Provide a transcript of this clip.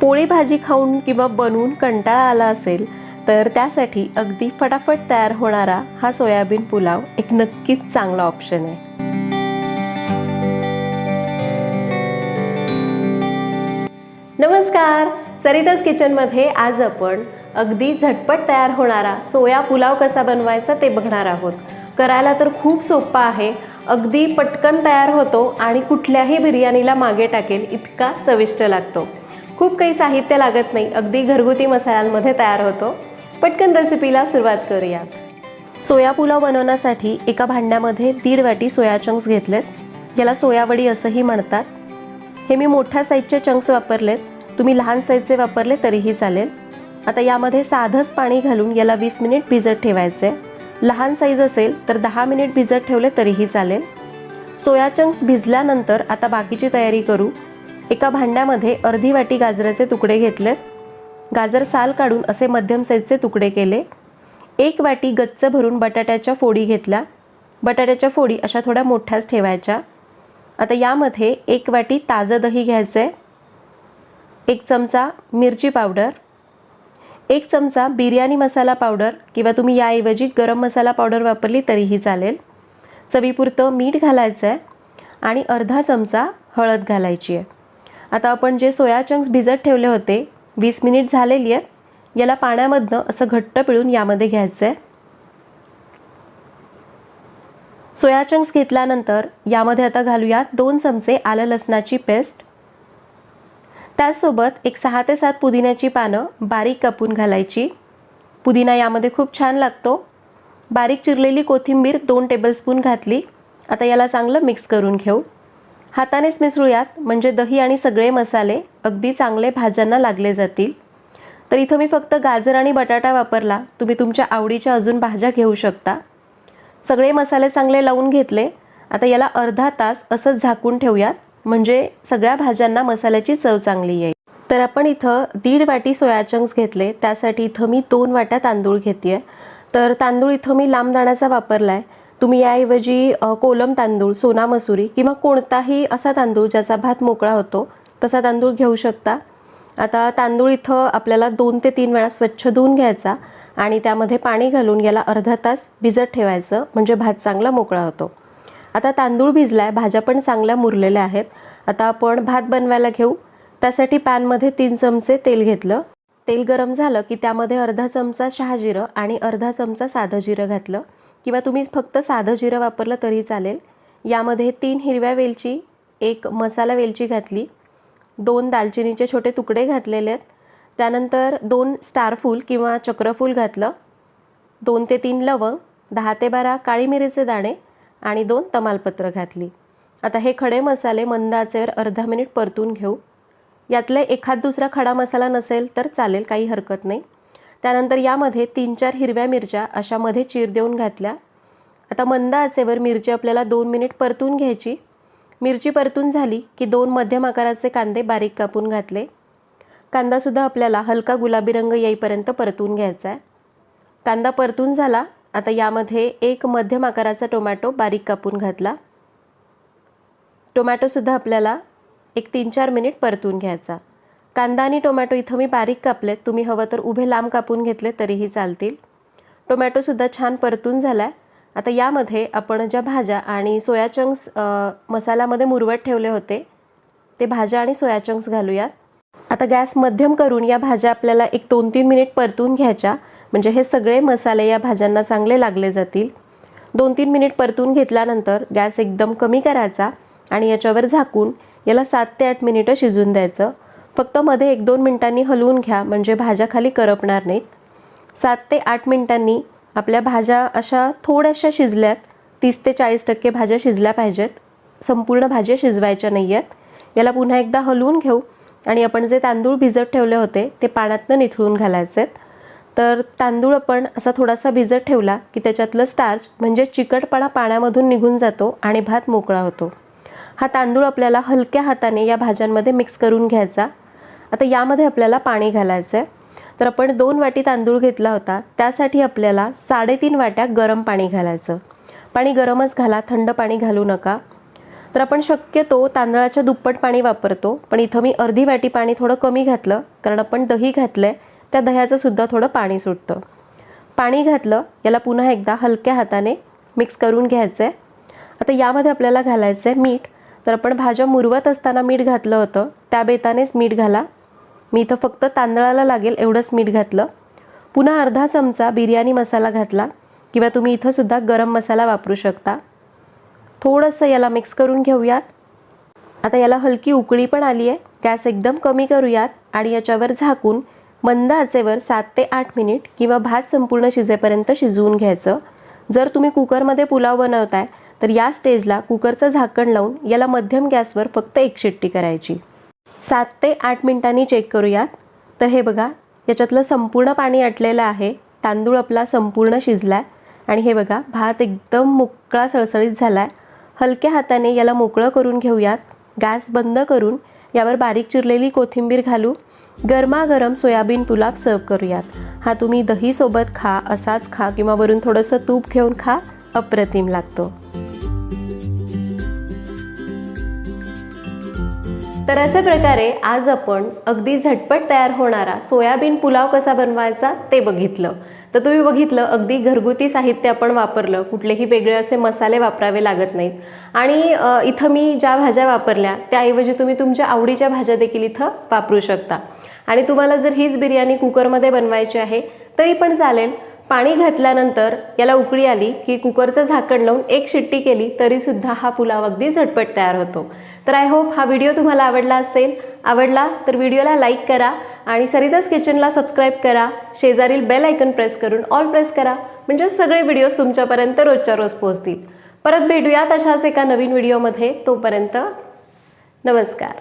पोळी भाजी खाऊन किंवा बनवून कंटाळा आला असेल तर त्यासाठी अगदी फटाफट तयार होणारा हा सोयाबीन पुलाव एक नक्कीच चांगला ऑप्शन आहे. नमस्कार! सरिताज किचनमध्ये आज आपण अगदी झटपट तयार होणारा सोया पुलाव कसा बनवायचा ते बघणार आहोत. करायला तर खूप सोपा आहे. अगदी पटकन तयार होतो आणि कुठल्याही बिर्याणीला मागे टाकेल इतका चविष्ट लागतो. खूप काही साहित्य लागत नाही. अगदी घरगुती मसाल्यांमध्ये तयार होतो. पटकन रेसिपीला सुरुवात करूया. सोया पुलाव बनवण्यासाठी एका भांड्यामध्ये दीड वाटी सोया चंक्स घेतलेत. याला सोयावडी असंही म्हणतात. हे मी मोठ्या साईजचे चंक्स वापरलेत. तुम्ही लहान साईजचे वापरले तरीही चालेल. आता यामध्ये साधंच पाणी घालून याला वीस मिनिट भिजत ठेवायचे. लहान साईज असेल तर दहा मिनिट भिजत ठेवले तरीही चालेल. सोया चंक्स भिजल्यानंतर आता बाकीची तयारी करू. एका भांड्यामध्ये अर्धी वाटी गाजराचे तुकडे घेतलेत. गाजर साल काढून असे मध्यम साईजचे तुकडे केले. एक वाटी गच्च भरून बटाट्याच्या फोडी घेतल्या. बटाट्याच्या फोडी अशा थोड्या मोठ्याच ठेवायच्या. आता यामध्ये एक वाटी ताजं दही घ्यायचं आहे एक चमचा मिरची पावडर. एक चमचा बिर्याणी मसाला पावडर किंवा तुम्ही याऐवजी गरम मसाला पावडर वापरली तरीही चालेल. चवीपुरतं मीठ घालायचं आहे आणि अर्धा चमचा हळद घालायची आहे आता आपण जे सोया चंक्स भिजत ठेवले होते वीस मिनिट झालेली आहेत याला पाण्यामधनं असं घट्ट पिळून यामध्ये घ्यायचं आहे सोया चंक्स घेतल्यानंतर यामध्ये आता घालूयात दोन चमचे आलं लसणाची पेस्ट. त्याचसोबत एक सहा ते सात पुदिन्याची पानं बारीक कापून घालायची. पुदिना यामध्ये खूप छान लागतो. बारीक चिरलेली कोथिंबीर दोन टेबलस्पून घातली. आता याला चांगलं मिक्स करून घेऊ. हातानेच मिसळूयात. म्हणजे दही आणि सगळे मसाले अगदी चांगले भाज्यांना लागले जातील. तर इथं मी फक्त गाजर आणि बटाटा वापरला. तुम्ही तुमच्या आवडीच्या अजून भाज्या घेऊ शकता. सगळे मसाले चांगले लावून घेतले. आता याला अर्धा तास असंच झाकून ठेवूयात. म्हणजे सगळ्या भाज्यांना मसाल्याची चव चांगली येईल. तर आपण इथं दीड वाटी सोया चंक्स घेतले. त्यासाठी इथं मी दोन वाट्या तांदूळ घेते तर तांदूळ इथं मी लांब दाण्याचा वापरला आहे तुम्ही याऐवजी कोलम तांदूळ सोना मसुरी किंवा कोणताही असा तांदूळ ज्याचा भात मोकळा होतो तसा तांदूळ घेऊ शकता. आता तांदूळ इथं आपल्याला दोन ते तीन वेळा स्वच्छ धुवून घ्यायचा आणि त्यामध्ये पाणी घालून याला अर्धा तास भिजत ठेवायचं म्हणजे भात चांगला मोकळा होतो. आता तांदूळ भिजलाय भाज्या पण चांगल्या मुरलेल्या आहेत. आता आपण भात बनवायला घेऊ. त्यासाठी पॅनमध्ये तीन चमचे तेल घेतलं. तेल गरम झालं की त्यामध्ये अर्धा चमचा शहाजिरं आणि अर्धा चमचा साधं जिरं घातलं. किंवा तुम्ही फक्त साधं जिरं वापरलं तरी चालेल. यामध्ये तीन हिरव्या वेलची एक मसाला वेलची घातली दोन दालचिनीचे छोटे तुकडे घातलेले आहेत. त्यानंतर दोन स्टारफूल किंवा चक्रफूल घातलं दोन ते तीन लवंग दहा ते बारा काळी मिरीचे दाणे आणि दोन तमालपत्र घातली. आता हे खडे मसाले मंद आचेवर अर्धा मिनिट परतून घेऊ. यातले एखाद दुसरा खडा मसाला नसेल तर चालेल काही हरकत नाही. त्यानंतर यामध्ये तीन चार हिरव्या मिरच्या अशामध्ये चीर देऊन घातल्या. आता मंद आचेवर मिरची आपल्याला दोन मिनिट परतून घ्यायची. मिरची परतून झाली की दोन मध्यम आकाराचे कांदे बारीक कापून घातले. कांदासुद्धा आपल्याला हलका गुलाबी रंग येईपर्यंत परतून घ्यायचा आहे कांदा परतून झाला. आता यामध्ये एक मध्यम आकाराचा टोमॅटो बारीक कापून घातला. टोमॅटोसुद्धा आपल्याला एक तीन चार मिनिट परतून घ्यायचा. कांदा आणि टोमॅटो इथं मी बारीक कापलेत. तुम्ही हवं तर उभे लांब कापून घेतले तरीही चालतील. टोमॅटोसुद्धा छान परतून झाला आहे आता यामध्ये आपण ज्या भाज्या आणि सोया चंक्स मसाल्यामध्ये मुरवत ठेवले होते ते भाज्या आणि सोया चंक्स घालूयात. आता गॅस मध्यम करून या भाज्या आपल्याला एक दोन तीन मिनिट परतून घ्यायच्या. म्हणजे हे सगळे मसाले या भाज्यांना चांगले लागले जातील. दोन तीन मिनिट परतून घेतल्यानंतर गॅस एकदम कमी करायचा आणि याच्यावर झाकून याला सात ते आठ मिनिटं शिजून द्यायचं. फक्त मध्ये एक दोन मिनिटांनी हलवून घ्या म्हणजे भाज्या खाली करपणार नाहीत. सात ते आठ मिनिटांनी आपल्या भाज्या अशा थोड्याशा शिजल्यात. तीस ते चाळीस टक्के भाज्या शिजल्या पाहिजेत. संपूर्ण भाज्या शिजवायच्या नाही आहेत याला पुन्हा एकदा हलवून घेऊ आणि आपण जे तांदूळ भिजत ठेवले होते ते पाण्यातनं निथळून घालायचे तर तांदूळ आपण असा थोडासा भिजत ठेवला की त्याच्यातलं स्टार्च म्हणजे चिकटपणा पाण्यामधून निघून जातो आणि भात मोकळा होतो. हा तांदूळ आपल्याला हलक्या हाताने या भाज्यांमध्ये मिक्स करून घ्यायचा. आता यामध्ये आपल्याला पाणी घालायचं आहे तर आपण दोन वाटी तांदूळ घेतला होता. त्यासाठी आपल्याला साडेतीन वाट्या गरम पाणी घालायचं. पाणी गरमच घाला थंड पाणी घालू नका. तर आपण शक्यतो तांदळाच्या दुप्पट पाणी वापरतो. पण इथं मी अर्धी वाटी पाणी थोडं कमी घातलं कारण आपण दही घातलं आहे त्या दह्याचं सुद्धा थोडं पाणी सुटतं. पाणी घातलं याला पुन्हा एकदा हलक्या हाताने मिक्स करून घ्यायचं आहे आता यामध्ये आपल्याला घालायचं आहे मीठ. तर आपण भाज्या मुरवत असताना मीठ घातलं होतं. त्या बेतानेच मीठ घाला. मी इथं फक्त तांदळाला लागेल एवढंच मीठ घातलं. पुन्हा अर्धा चमचा बिर्याणी मसाला घातला किंवा तुम्ही इथंसुद्धा गरम मसाला वापरू शकता. थोडंसं याला मिक्स करून घेऊयात. आता याला हलकी उकळी पण आली आहे. गॅस एकदम कमी करूयात आणि याच्यावर झाकून मंद आचेवर सात ते आठ मिनिट किंवा भात संपूर्ण शिजेपर्यंत शिजवून घ्यायचं. जर तुम्ही कुकरमध्ये पुलाव बनवताय तर या स्टेजला कुकरचं झाकण लावून याला मध्यम गॅसवर फक्त एक शिट्टी करायची. सात ते आठ मिनिटांनी चेक करूयात. तर हे बघा याच्यातलं संपूर्ण पाणी आटलेलं आहे. तांदूळ आपला संपूर्ण शिजला आहे आणि हे बघा भात एकदम मोकळा सळसळीत झाला आहे हलक्या हाताने याला मोकळं करून घेऊयात. गॅस बंद करून यावर बारीक चिरलेली कोथिंबीर घालू. गरमागरम सोयाबीन पुलाव सर्व करूयात. हा तुम्ही दहीसोबत खा असाच खा किंवा वरून थोडंसं तूप घेऊन खा. अप्रतिम लागतो. तर अशा प्रकारे आज आपण अगदी झटपट तयार होणारा सोयाबीन पुलाव कसा बनवायचा ते बघितलं. तर तुम्ही बघितलं अगदी घरगुती साहित्य आपण वापरलं कुठलेही वेगळे असे मसाले वापरावे लागत नाहीत. आणि इथं मी ज्या भाज्या वापरल्या त्याऐवजी तुम्ही तुमच्या आवडीच्या भाज्या देखील इथं वापरू शकता. आणि तुम्हाला जर हीच बिर्याणी कुकरमध्ये बनवायची आहे तरी पण चालेल. पाणी घातल्यानंतर याला उकळी आली की कुकरचं झाकण लावून एक शिट्टी केली तरीसुद्धा हा पुलाव अगदी झटपट तयार होतो. तर आय होप हा व्हिडिओ तुम्हाला आवडला असेल. आवडला तर व्हिडिओला लाईक करा आणि सरिताज किचनला सबस्क्राईब करा. शेजारील बेल आयकन प्रेस करून ऑल प्रेस करा. म्हणजे सगळे व्हिडिओज तुमच्यापर्यंत रोजच्या रोज पोहोचतील. परत भेटूयात अशाच एका नवीन व्हिडिओमध्ये तोपर्यंत नमस्कार.